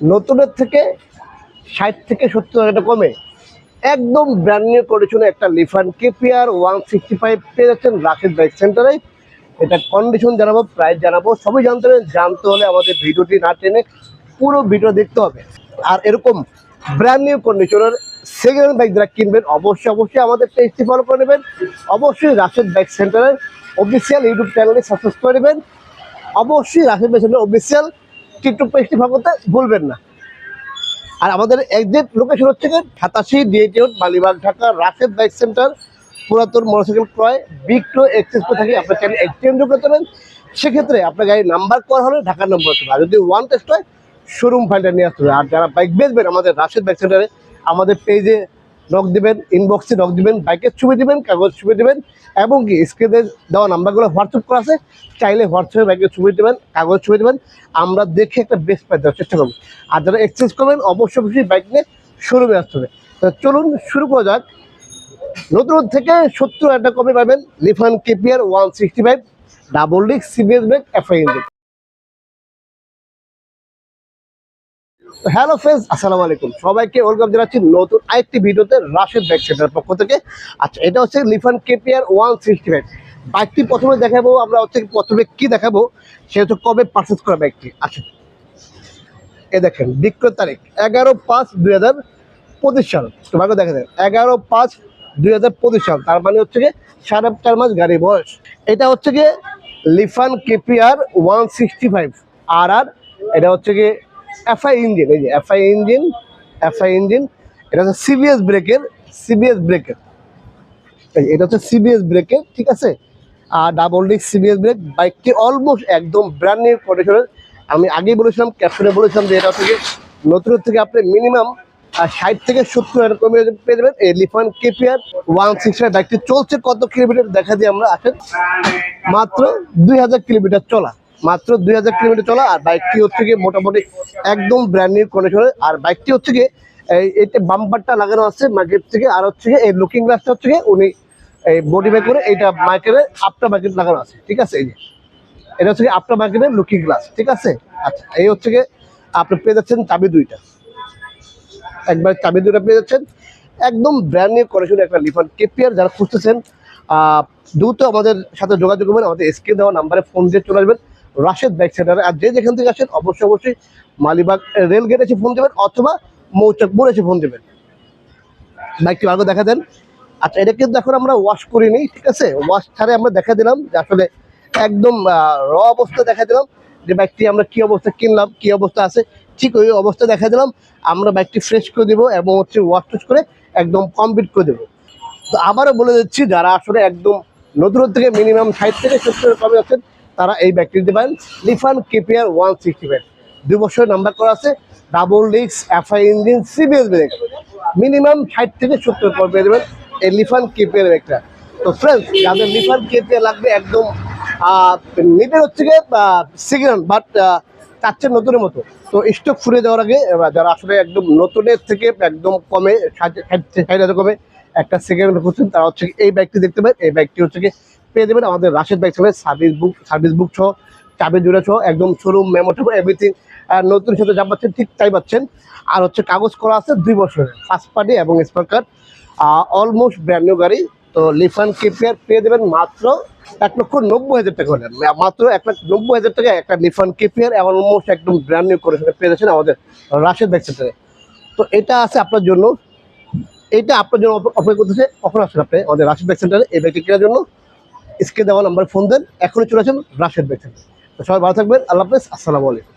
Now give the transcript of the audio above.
নতুনের থেকে ষাট থেকে সত্তর হাজার টাকা কমে। একদম ব্র্যান্ড নিউ কন্ডিশনে একটা Lifan KPR one sixty five পেয়ে যাচ্ছেন রাশেদ বাইক সেন্টারে এটা কন্ডিশন জানাব প্রাইস জানাব, সবই জানতে হবে জানতে হলে আমাদের ভিডিওটি না টেনে পুরো ভিডিও দেখতে হবে। আর এরকম ব্র্যান্ড নিউ কন্ডিশনের সেকেন্ড হ্যান্ড বাইক যারা কিনবেন, অবশ্যই অবশ্যই আমাদের পেজটি ফলো করে নেবেন। অবশ্যই রাশেদ বাইক সেন্টারের অফিসিয়াল ইউটিউব চ্যানেলে সাবস্ক্রাইব করে নেবেন। অবশ্যই Rashed bike center official TikTok পেজটি ফলো করতে ভুলবেন না। আর আমাদের একজ্যাক্ট লোকেশন হচ্ছে সাতাশি DAT road Malibagh Dhaka, Rashed bike center, পুরাতন মোটরসাইকেল ক্রয় বিক্রো এক্সচেঞ্জ করে থাকি। আপনার চাইলে এক্সচেঞ্জও করতে পারেন। সেক্ষেত্রে আপনার গাড়ির নাম্বার করা হলে ঢাকার নম্বর হতে আর যদি ওয়ান টেস্ট হয় শোরুম ফাইন্ডার নিয়ে আসতে হবে। আর যারা বাইক বেচবেন, আমাদের রাশেদ বাইক সেন্টারে, আমাদের পেজে নক দিবেন ইনবক্সে নক দিবেন বাইকের ছবি দিবেন, কাগজ ছবি দিবেন, এবং কি স্ক্রিনে দেওয়া নাম্বারগুলো হোয়াটসঅ্যাপ করা আছে, চাইলে হোয়াটসঅ্যাপে বাইকের ছবি দেবেন, কাগজ ছবি দেবেন, আমরা দেখে একটা বেস্ট প্রাইস দেওয়ার চেষ্টা করব। আর যারা এক্সচেঞ্জ করবেন, অবশ্যই অবশ্যই বাইক নিয়ে শোরুমে আসতে হবে। তো চলুন শুরু করা যাক। নতুন থেকে সত্তর হাজার কমে পাবেন Lifan KPR one sixty five double disc CBS brake FI engine hello friends আসসালামু আলাইকুম। সবাইকে ওয়েলকাম জানাচ্ছি নতুন আরেকটি ভিডিওতে রাশেদ বাইক সেন্টার পক্ষ থেকে। আচ্ছা এটা হচ্ছে Lifan KPR one sixty five বাইকটি প্রথমে দেখাবো, আমরা হচ্ছে প্রথমে কি দেখাবো সে হচ্ছে কবে পারচেস করা বাইকটি। আচ্ছা এ দেখেন, বিক্রয় তারিখ এগারো পাঁচ দুই হাজার পঁচিশ সাল। তোমাকে দেখা যায় এগারো পাঁচ দুই হাজার পঁচিশ সাল, তার মানে হচ্ছে গিয়ে সাড়ে চার মাস গাড়ি বয়স। এটা হচ্ছে গিয়ে Lifan KPR one sixty five আর আর, এটা হচ্ছে গিয়ে এফআই ইঞ্জিন এই যে এফআই ইঞ্জিন এফআই ইঞ্জিন এটা হচ্ছে সিবিএস ব্রেকের সিবিএস ব্রেকের এটা হচ্ছে সিবিএস ব্রেকের ঠিক আছে? আর ডাবল ডিস্ক সিবিএস ব্রেক বাইকটি অলমোস্ট একদম ব্র্যান্ড নিউ কন্ডিশনের আমি আগেই বলেছিলাম ক্যাপশনে বলেছিলাম যে এটা থেকে নতুন থেকে আপনি মিনিমাম ষাট থেকে সত্তর হাজার কমে পেয়ে যাবেন। এই Lifan KPR one six five বাইকটি চলছে কত কিলোমিটার দেখা দিয়ে আমরা, আসেন। মাত্র দুই হাজার কিলোমিটার চলা। মাত্র দুই হাজার কিলোমিটার চলা আর বাইকটি হচ্ছে গিয়ে মোটামুটি একদম ব্র্যান্ড নিউ কন্ডিশনের আর বাইকটি হচ্ছে গিয়ে এই এটা বাম্পারটা লাগানো আছে মার্কেট থেকে। আর হচ্ছে গিয়ে এই লুকিং গ্লাসটা হচ্ছে গিয়ে উনি এই মডিফাই করে এইটা মার্কেটে আফটার মার্কেট লাগানো আছে। ঠিক আছে? এই যে। এটা হচ্ছে আফটার মার্কেটের লুকিং গ্লাস ঠিক আছে? আচ্ছা এই হচ্ছে গিয়ে আপনি পেয়ে যাচ্ছেন চাবি দুইটা। একবার চাবি দুইটা পেয়ে যাচ্ছেন। একদম ব্র্যান্ড নিউ কন্ডিশনের একটা লিফান কেপিআর যারা খুঁজতেছেন দ্রুত আমাদের সাথে যোগাযোগ করবেন। আমাদের এসকে দেওয়া নাম্বারে ফোন দিয়ে চলে আসবেন। রাশেদ বাইক সেন্টারে। আর যে যেখান থেকে আসেন, অবশ্যই অবশ্যই মালিবাগ রেল গেট এসে ফোন দেবেন অথবা মৌচাকপুর এসে ফোন দেবেন। বাইকটি ভালো দেখা দেন। আচ্ছা এটা কিন্তু এখন আমরা ওয়াশ করিনি, ঠিক আছে? ওয়াশ ছাড়ে আমরা দেখা দিলাম যে আসলে একদম র অবস্থা দেখা দিলাম যে বাইকটি আমরা কি অবস্থা কিনলাম, কি অবস্থা আছে, ঠিক ওই অবস্থা দেখা দিলাম। আমরা বাইকটি ফ্রেশ করে দেবো এবং হচ্ছে ওয়াশ টুস করে একদম কমপ্লিট করে দেবো। তো আবারও বলে দিচ্ছি, যারা আসলে একদম নতুন থেকে মিনিমাম ষাট থেকে সত্তর কমে আছেন তারা এই ব্যাগটি দিতে পারেন। Lifan KPR one sixty five. দুই বছর নাম্বার করা আছে। Double disc FI engine CBS brake minimum ষাট থেকে সত্তর পর পেয়ে দেবেন এই লিফান কেপিআর ব্যাগটা। তো ফ্রেন্ডস যাদের লিফান কেপিআর লাগবে একদম নিটের হচ্ছে গিয়ে সিগন্যাল বাট চাচ্ছে নতুনের মতো। তো স্টক ফুরে যাওয়ার আগে যারা আসলে একদম নতুনের থেকে একদম কমে ষাট হাজার কমে একটা সেকেন্ড খুঁজছেন তারা হচ্ছে এই ব্যাগটি দেখতে পাবেন এই ব্যাগটি হচ্ছে কি পেয়ে দেবেন আমাদের Rashed bike service book service book সহ, চাবি জুড়ে সহ, একদম শোরুম মেমো মেমোটেবল এভরিথিং নতুন সাথে যা পাচ্ছেন, ঠিক তাই পাচ্ছেন। আর হচ্ছে কাগজ করা আছে দুই বছরের ফার্স্ট পার্টি এবং smart card almost brand new গাড়ি, তো লিফান কেপিআর পেয়ে দেবেন মাত্র এক লক্ষ নব্বই হাজার টাকা হলেন মাত্র এক লাখ নব্বই হাজার টাকা একটা লিফান কেপিআর অলমোস্ট একদম ব্র্যান্ড নিউ করে পেয়ে যাচ্ছেন আমাদের রাশেদ বাইক সেন্টারে তো এটা আছে আপনার জন্য। এটা আপনার জন্য অপ- অপেক্ষা করতেছে কখন আসেন আপনি আমাদের রাশেদ ব্যাগ সেন্টারে এই ব্যাগটি কেনার জন্য। স্ক্রিনে দেওয়া নাম্বার ফোন দেন, এখনই চলে আসেন রাশেদ ব্যাগ থেকে সবাই ভালো থাকবেন, আল্লাহ হাফেজ, আসসালামু আলাইকুম।